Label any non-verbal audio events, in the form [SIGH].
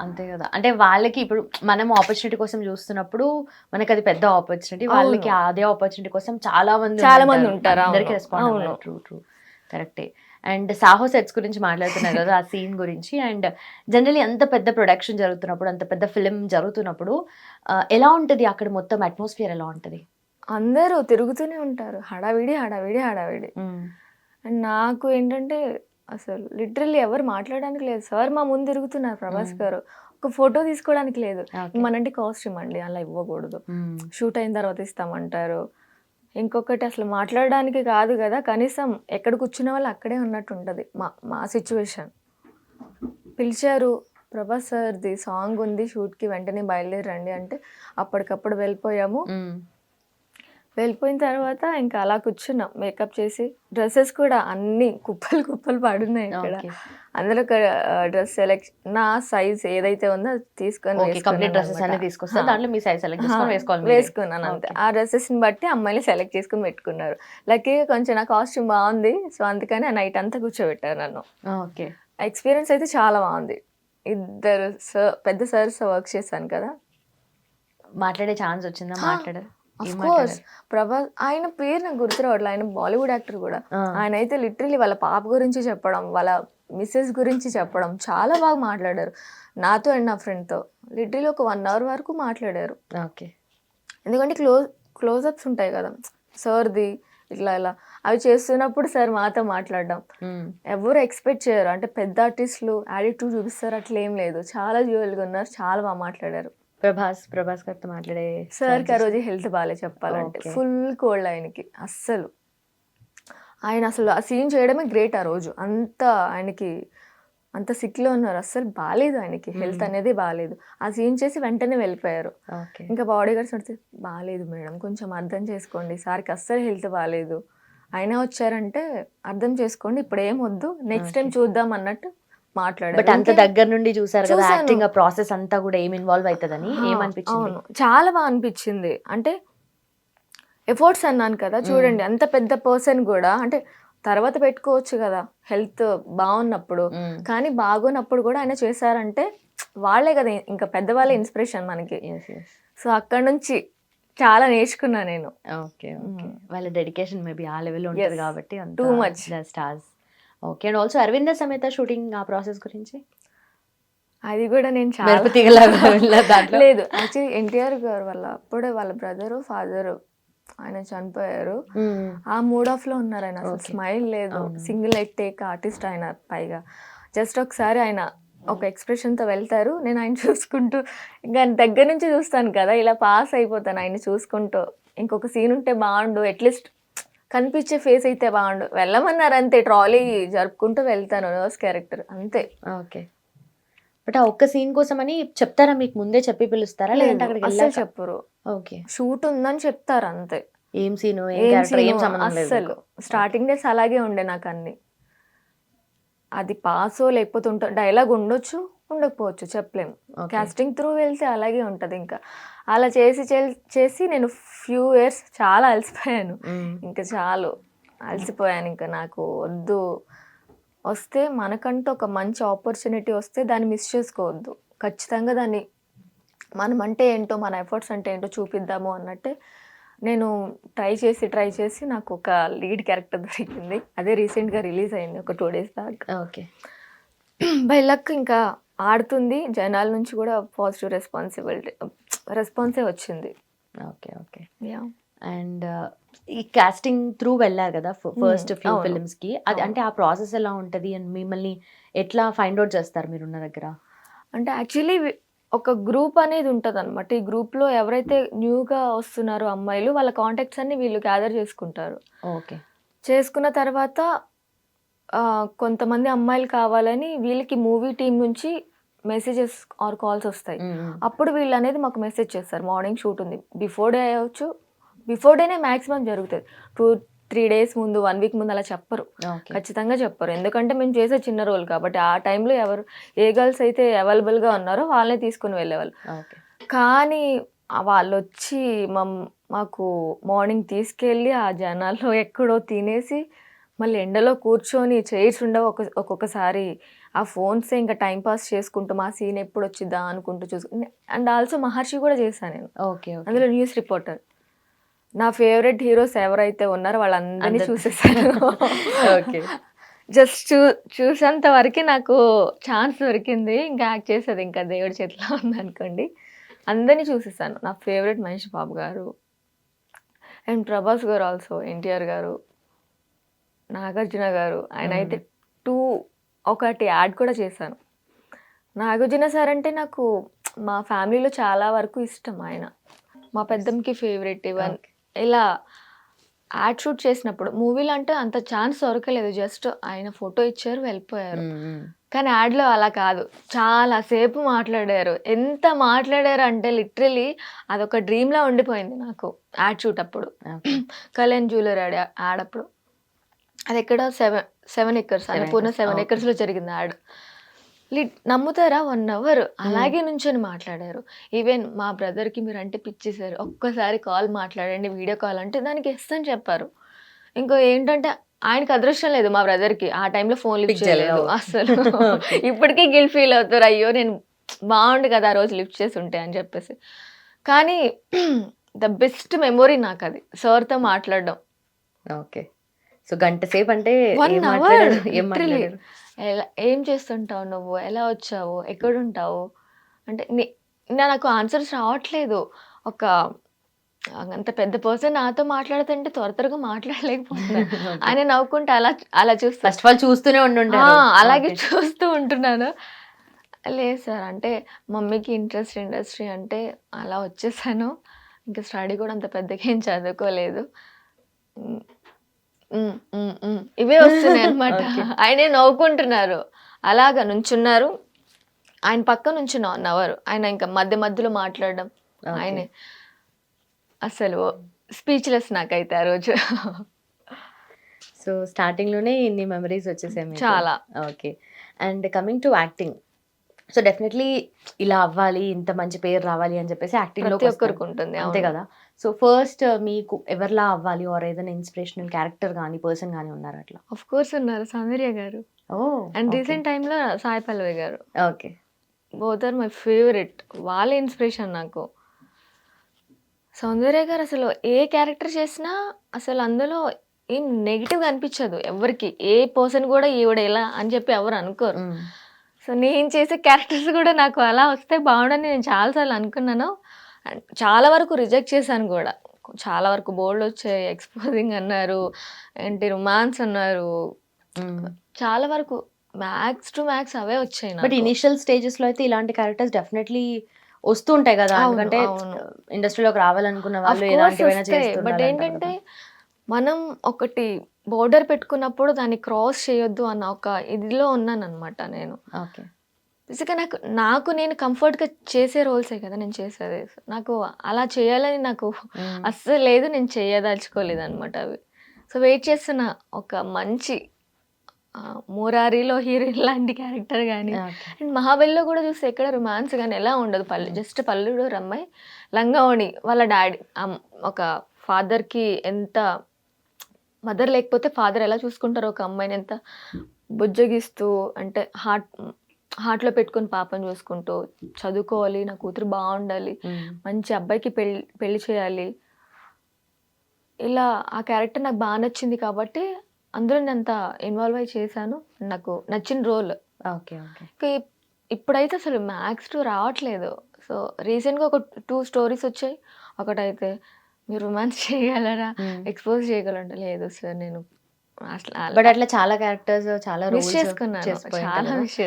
అంతే కదా. అంటే వాళ్ళకి ఇప్పుడు మనం ఆపర్చునిటీ కోసం చూస్తున్నప్పుడు మనకి అది పెద్ద ఆపర్చునిటీ వాళ్ళకి అదే ఆపర్చునిటీ కోసం చాలా మంది చాలా మంది ఉంటారు, అందరికి. రెస్పాండ్. ట్రూ ట్రూ కరెక్టే అండ్ సాహో సెట్స్ గురించి మాట్లాడుతున్నారు కదా ఆ సీన్ గురించి. అండ్ జనరలీ అంత పెద్ద ప్రొడక్షన్ జరుగుతున్నప్పుడు అంత పెద్ద ఫిలిం జరుగుతున్నప్పుడు ఎలా ఉంటది అక్కడ మొత్తం అట్మాస్ఫియర్ ఎలా ఉంటది? అందరూ తిరుగుతూనే ఉంటారు. హడావిడి హడావిడి హడావిడి. అండ్ నాకు ఏంటంటే అసలు లిటరల్లీ ఎవరు మాట్లాడడానికి లేదు సార్ మా ముందు తిరుగుతున్నారు ప్రభాస్. గారు ఒక ఫోటో తీసుకోవడానికి లేదు. మనంటే కాస్ట్యూమ్ అండి అలా ఇవ్వకూడదు. షూట్ అయిన తర్వాత ఇస్తామంటారు ఇంకొకటి అసలు మాట్లాడడానికి కాదు కదా కనీసం ఎక్కడ కూర్చున్న వాళ్ళు అక్కడే ఉన్నట్టు ఉంటుంది మా మా సిచ్యువేషన్ పిలిచారు ప్రభాస్ సార్ది సాంగ్ ఉంది షూట్కి వెంటనే బయలుదేరండి అంటే అప్పటికప్పుడు వెళ్ళిపోయాము. వెళ్ళిపోయిన తర్వాత ఇంకా అలా కూర్చున్నాం. మేకప్ చేసి డ్రెస్సెస్ కూడా అన్ని కుప్పలు కుప్పలు పడున్నాయి ఇక్కడ. అందులో ఒక డ్రెస్ సెలెక్ట్ నా సైజ్ ఏదైతే ఉందో అది తీసుకొని ఓకే కంప్లీట్ డ్రెస్సెస్ అన్ని తీసుకొస్తారు దాంట్లో మీ సైజ్ సెలెక్ట్ చేసుకొని వేసుకోవాలి మీరే. వేసుకున్నాను అంతే. ఆ డ్రెస్సెస్ని బట్టి అమ్మాయిని సెలెక్ట్ చేసుకుని పెట్టుకున్నారు. లక్కీగా కొంచెం నా కాస్ట్యూమ్ బాగుంది సో అందుకని ఆ నైట్ అంతా కూర్చోబెట్టారు నన్ను. ఓకే. ఎక్స్పీరియన్స్ అయితే చాలా బాగుంది. ఇద్దరు సార్ పెద్ద సార్స్ వర్క్ చేశాను కదా. మాట్లాడే ఛాన్స్ వచ్చిందా? మాట్లాడారు కోర్స్? ప్రభాస్ ఆయన పేరు నాకు గుర్తు రావట్లేదు ఆయన బాలీవుడ్ యాక్టర్ కూడా. ఆయన అయితే లిటరలీ వాళ్ళ పాప గురించి చెప్పడం వాళ్ళ మిస్సెస్ గురించి చెప్పడం చాలా బాగా మాట్లాడారు. నాతో అండ్ నా ఫ్రెండ్తో. లిటరలీ ఒక వన్ అవర్ వరకు మాట్లాడారు. ఓకే. ఎందుకంటే క్లోజ్ క్లోజప్స్ ఉంటాయి కదా. సార్ది ఇట్లా ఇలా. అవి చేస్తున్నప్పుడు సార్ మాతో మాట్లాడడం. ఎవరు ఎక్స్పెక్ట్ చేయరు. అంటే పెద్ద ఆర్టిస్టులు యాటిట్యూడ్ చూపిస్తారు. అట్లా ఏం లేదు. చాలా జ్యువెల్గా ఉన్నారు. చాలా బాగా మాట్లాడారు. ప్రభాస్ ప్రభాస్ గారితో మాట్లాడే సార్కి ఆ రోజు హెల్త్ బాగాలేదు చెప్పాలంటే. ఫుల్ కోల్డ్ ఆయనకి అస్సలు. ఆయన అసలు ఆ సీన్ చేయడమే గ్రేట్ ఆ రోజు. అంత ఆయనకి అంత సిక్లో ఉన్నారు. అస్సలు బాగాలేదు ఆయనకి. హెల్త్ అనేది బాగాలేదు ఆ సీన్ చేసి వెంటనే వెళ్ళిపోయారు. ఇంకా బాడీ గార్డ్స్ అడితే బాగాలేదు మేడం కొంచెం అర్థం చేసుకోండి. సార్కి అస్సలు హెల్త్ బాగాలేదు అయినా వచ్చారంటే అర్థం చేసుకోండి. ఇప్పుడు ఏం వద్దు. నెక్స్ట్ టైం చూద్దాం అన్నట్టు మాట్లాడారు. బట్ అంత దగ్గర నుండి చూసారు కదా. యాక్టింగ్ ఆ ప్రాసెస్ అంతా కూడా ఏం ఇన్వాల్వ్ అవుతుందని ఏమనిపించింది? చాలా బాగా అనిపించింది. అంటే ఎఫర్ట్స్ అన్నాను కదా చూడండి అంత పెద్ద పర్సన్ కూడా అంటే తర్వాత పెట్టుకోవచ్చు కదా హెల్త్ బాగున్నప్పుడు. కానీ బాగున్నప్పుడు కూడా ఆయన చేశారంటే వాళ్ళే కదా ఇంకా పెద్దవాళ్ళే ఇన్స్పిరేషన్ మనకి. సో అక్కడ నుంచి చాలా నేర్చుకున్నా నేను. ఓకే ఓకే వాళ్ళ డెడికేషన్ మేబీ ఆ లెవెల్ ఉంటుంది. కాబట్టి Too much. Stars okay and also Aravinda Sametha shooting ఆ ప్రాసెస్ గురించి? అది కూడా నేను చాలా లేదు యాక్చువల్లీ ఎన్టీఆర్ గారు వాళ్ళ అప్పుడే వాళ్ళ బ్రదరు ఫాదరు ఆయన చనిపోయారు. మ్మ్. ఆ మూడ్ ఆఫ్లో ఉన్నారు ఆయన అసలు. స్మైల్ లేదు. సింగిల్ లైట్ టేక్ ఆర్టిస్ట్ ఆయన పైగా. జస్ట్ ఒకసారి ఆయన ఒక expression తో వెళ్తారు. నేను ఆయన చూసుకుంటూ ఇంకా దగ్గర నుంచి చూస్తాను కదా ఇలా పాస్ అయిపోతాను ఆయన చూసుకుంటూ. ఇంకొక సీన్ ఉంటే బాగుండు అట్లీస్ట్ కనిపించే ఫేస్ అయితే బాగుండు. వెళ్ళమన్నారు అంతే ట్రాలీ జరుపుకుంటూ వెళ్తాను నర్స్ క్యారెక్టర్ అంతే. ఓకే. బట్ ఆ ఒక్క సీన్ కోసం అని చెప్తారా? మీకు ముందే చెప్పి పిలుస్తారా? లేదంటే అక్కడికి వెళ్ళాక? చెప్పరు. ఓకే. షూట్ ఉందని చెప్తారు అంతే. ఏం సీను ఏం ఏం క్యారెక్టర్ ఏం scene? సంబంధం లేదు అస్సలు. స్టార్టింగ్ డేస్ అలాగే ఉండే నాకు అన్ని. అది పాసో లేకపోతే ఉంట డైలాగ్ ఉండొచ్చు. ఉండకపోవచ్చు చెప్పలేము. కాస్టింగ్ త్రూ వెళ్తే అలాగే ఉంటుంది ఇంకా. అలా చేసి చేసి నేను ఫ్యూ ఇయర్స్ చాలా అలసిపోయాను. ఇంకా చాలు. అలసిపోయాను ఇంకా నాకు వద్దు. వస్తే మనకంటూ ఒక మంచి ఆపర్చునిటీ వస్తే దాన్ని మిస్ చేసుకోవద్దు. ఖచ్చితంగా దాన్ని మనం అంటే ఏంటో మన ఎఫర్ట్స్ అంటే ఏంటో చూపిద్దాము అన్నట్టే నేను ట్రై చేసి ట్రై చేసి నాకు ఒక లీడ్ క్యారెక్టర్ దొరికింది. అదే రీసెంట్గా రిలీజ్ అయింది ఒక two days back okay. [CLEARS THROAT] By luck ఇంకా ఆడుతుంది జనాల నుంచి కూడా పాజిటివ్ రెస్పాన్సిబిలిటీ రెస్పాన్సే వచ్చింది. Okay okay. యా అండ్ ఈ కాస్టింగ్ త్రూ వెళ్ళారు కదా ఫస్ట్ ఫ్యూ. ఫిల్మ్స్కి. అది. అంటే ఆ ప్రాసెస్ ఎలా ఉంటది అండ్ మిమ్మల్ని ఎట్లా ఫైండ్ అవుట్ చేస్తారు మీరున్న దగ్గర? అంటే యాక్చువల్లీ ఒక గ్రూప్ అనేది ఉంటుంది అనమాట ఈ గ్రూప్లో ఎవరైతే న్యూగా వస్తున్నారో అమ్మాయిలు వాళ్ళ కాంటాక్ట్స్ అన్ని వీళ్ళు గ్యాదర్ చేసుకుంటారు. ఓకే. చేసుకున్న తర్వాత కొంతమంది అమ్మాయిలు కావాలని వీళ్ళకి మూవీ టీం నుంచి మెసేజెస్ ఆర్ కాల్స్ వస్తాయి. అప్పుడు వీళ్ళు అనేది మాకు మెసేజ్ చేస్తారు. మార్నింగ్ షూట్ ఉంది. బిఫోర్ డే అవ్వచ్చు బిఫోర్ డేనే మ్యాక్సిమం జరుగుతుంది. టూ త్రీ డేస్ ముందు వన్ వీక్ ముందు అలా చెప్పరు. ఖచ్చితంగా చెప్పరు. ఎందుకంటే మేము చేసే చిన్న రోల్ కాబట్టి ఆ టైంలో ఎవరు ఏ గర్ల్స్ అయితే అవైలబుల్గా ఉన్నారో వాళ్ళనే తీసుకుని వెళ్ళేవాళ్ళు. కానీ వాళ్ళు వచ్చి మాకు మార్నింగ్ తీసుకెళ్ళి ఆ జనాల్లో ఎక్కడో తినేసి మళ్ళీ ఎండలో కూర్చొని చైర్స్ ఉండవు ఒక ఒక్కొక్కసారి. ఆ ఫోన్స్ ఇంకా టైం పాస్ చేసుకుంటూ మా సీన్ ఎప్పుడు వచ్చిద్దా అనుకుంటూ చూసుకుంటూ అండ్ ఆల్సో మహర్షి కూడా చేశాను నేను. ఓకే అందులో న్యూస్ రిపోర్టర్. నా ఫేవరెట్ హీరోస్ ఎవరైతే ఉన్నారో వాళ్ళందరినీ చూసేసాను ఓకే. జస్ట్ చూ చూసేంత వరకు నాకు ఛాన్స్ దొరికింది. ఇంకా యాక్ట్ చేసేది ఇంకా దేవుడి చేతిలో ఉంది అనుకోండి అందరినీ చూసేసాను నా ఫేవరెట్ మహేష్ బాబు గారు. అండ్ ప్రభాస్ గారు ఆల్సో ఎన్టీఆర్ గారు. నాగార్జున గారు. ఆయన అయితే టూ ఒకటి యాడ్ కూడా చేశాను. నాగార్జున సార్ అంటే నాకు మా ఫ్యామిలీలో చాలా వరకు ఇష్టం ఆయన. మా పెద్దమ్మకి ఫేవరెట్ ఇవన్. ఇలా యాడ్ షూట్ చేసినప్పుడు మూవీలో అంటే అంత ఛాన్స్ దొరకలేదు. జస్ట్ ఆయన ఫోటో ఇచ్చారు వెళ్ళిపోయారు. కానీ యాడ్లో అలా కాదు. చాలా సేపు మాట్లాడారు. ఎంత మాట్లాడారు అంటే లిటరలీ అదొక డ్రీమ్లా ఉండిపోయింది నాకు యాడ్ షూట్ అప్పుడు. కళ్యాణ్ జ్యువెలర్ యాడ్ యాడ్ అప్పుడు. అది ఎక్కడ seven seven acres Annapurna seven. ఎకర్స్లో జరిగింది యాడ్ లి నమ్ముతారా? One hour. అలాగే నుంచొని మాట్లాడారు. ఈవెన్ మా బ్రదర్కి మీరు అంటే పిచ్చేసారు ఒక్కసారి కాల్ మాట్లాడండి వీడియో కాల్ అంటే దానికి ఎస్ అని చెప్పారు. ఇంకో ఏంటంటే ఆయనకి అదృష్టం లేదు మా బ్రదర్కి. ఆ టైంలో ఫోన్ లిఫ్ట్ చేయలేదు. అసలు. ఇప్పటికీ గిల్ ఫీల్ అవుతారు. అయ్యో నేను బాగుండు కదా ఆ రోజు లిఫ్ట్ చేసి ఉంటే అని చెప్పేసి. కానీ [CLEARS THROAT] ద బెస్ట్ మెమొరీ నాకు అది సార్తో మాట్లాడడం. ఓకే. సో గంట సేపు అంటే ఏం చేస్తుంటావు నువ్వు? ఎలా వచ్చావు? ఎక్కడుంటావు? అంటే నే- నాకు ఆన్సర్స్ రావట్లేదు. ఒక అంత పెద్ద పర్సన్ నాతో మాట్లాడుతుంటే త్వర త్వరగా మాట్లాడలేకపోతున్నాను [LAUGHS] ఆయన నవ్వుకుంటే అలా అలా చూస్తా. ఫస్ట్ ఆఫ్ ఆల్ చూస్తూనే ఉండుంటారు. అలాగే. చూస్తూ ఉంటున్నాను. లేదు సార్ అంటే మమ్మీకి ఇంట్రెస్ట్ ఇండస్ట్రీ అంటే అలా వచ్చేసాను. ఇంకా స్టడీ కూడా అంత పెద్దగా ఏం చదువుకోలేదు. ఇవే వస్తున్నాయి అనమాట. [LAUGHS] ఆయనే నవ్వుకుంటున్నారు. అలాగా నుంచున్నారు. ఆయన పక్క నుంచి వన్ అవర్ ఆయన ఇంకా మధ్య మధ్యలో మాట్లాడడం. Okay. ఆయనే అసలు స్పీచ్లెస్ నాకైతే ఆ రోజు. [LAUGHS] సో స్టార్టింగ్లోనే ఇన్ని మెమరీస్ వచ్చేసాయి మీకు. చాలా. Okay. And coming to acting so definitely ఇలా అవ్వాలి ఇంత మంచి పేరు రావాలి అని చెప్పేసి యాక్టింగ్ ప్రతి ఒక్కరికి ఉంటుంది అంతే అవును. కదా? సో ఫస్ట్ మీకు ఎవరిలా అవ్వాలి? ఆర్ ఏదైనా ఇన్స్పిరేషనల్ క్యారెక్టర్ కానీ పర్సన్ కానీ ఉన్నారు అట్లా? ఆఫ్ కోర్స్ ఉన్నారు. సౌందర్య గారు. ఓ అండ్ రీసెంట్ టైంలో Sai Pallavi garu. Okay both are my favourite వాళ్ళ ఇన్స్పిరేషన్ నాకు. సౌందర్య గారు అసలు ఏ క్యారెక్టర్ చేసినా అసలు అందులో ఏం నెగిటివ్ అనిపించదు ఎవరికి. ఏ పర్సన్ కూడా ఈవిడ ఎలా అని చెప్పి ఎవరు అనుకోరు. సో నేను చేసే క్యారెక్టర్స్ కూడా నాకు అలా వస్తే బాగుండని నేను చాలాసార్లు అనుకున్నాను. And చాలా వరకు రిజెక్ట్ చేశాను కూడా చాలా వరకు బోల్డ్ వచ్చాయి ఎక్స్పోజింగ్ అన్నారు ఏంటి రొమాన్స్ అన్నారు చాలా వరకు మ్యాక్స్ టు మ్యాక్స్ అవే వచ్చాయి బట్. ఇనిషియల్ స్టేజెస్లో అయితే ఇలాంటి క్యారెక్టర్స్ డెఫినెట్లీ వస్తూ ఉంటాయి కదా ఎందుకంటే. ఇండస్ట్రీలోకి రావాలనుకున్న వాళ్ళు బట్ ఏంటంటే. మనం ఒకటి బోర్డర్ పెట్టుకున్నప్పుడు దాన్ని క్రాస్ చేయొద్దు అన్న ఒక ఇదిలో ఉన్నాను అనమాట నేను ఓకే బేసిక్గా నాకు నాకు నేను కంఫర్ట్గా చేసే రోల్సే కదా నేను చేసేది నాకు అలా చేయాలని నాకు మ్మ్. అస్సలు లేదు నేను చేయదలుచుకోలేదు అనమాట అవి సో వెయిట్ చేస్తున్న ఒక మంచి మురారిలో హీరోయిన్ [LAUGHS] లాంటి క్యారెక్టర్ కానీ. అండ్ మహాబలిలో కూడా చూస్తే ఎక్కడ రొమాన్స్ కానీ ఎలా ఉండదు పల్లె జస్ట్ పల్లెడు రమ్మాయి లంగావణి వాళ్ళ డాడీ ఒక ఫాదర్కి ఎంత మదర్ లేకపోతే ఫాదర్ ఎలా చూసుకుంటారో ఒక అమ్మాయిని ఎంత బుజ్జగిస్తూ అంటే హార్ట్ హార్ట్లో పెట్టుకొని పాపని చూసుకుంటూ చదువుకోవాలి నా కూతురు బాగుండాలి. మంచి అబ్బాయికి పెళ్ళి పెళ్ళి చేయాలి. ఇలా ఆ క్యారెక్టర్ నాకు బాగా నచ్చింది కాబట్టి అందులో నేను అంత ఇన్వాల్వ్ అయి చేశాను. నాకు నచ్చిన రోల్. Okay okay. ఇప్పుడైతే అసలు మ్యాక్స్ టూ రావట్లేదు. సో రీసెంట్గా ఒక టూ స్టోరీస్ వచ్చాయి. ఒకటైతే మీరు రొమాన్స్ [LAUGHS] చేయగలరా. ఎక్స్పోజ్ చేయగలంటే లేదు సార్ నేను. అసలు బట్ అట్లా చాలా క్యారెక్టర్స్ చాలా మిస్ చేసుకున్నాను. చాలా మిస్ చేసుకున్నాను.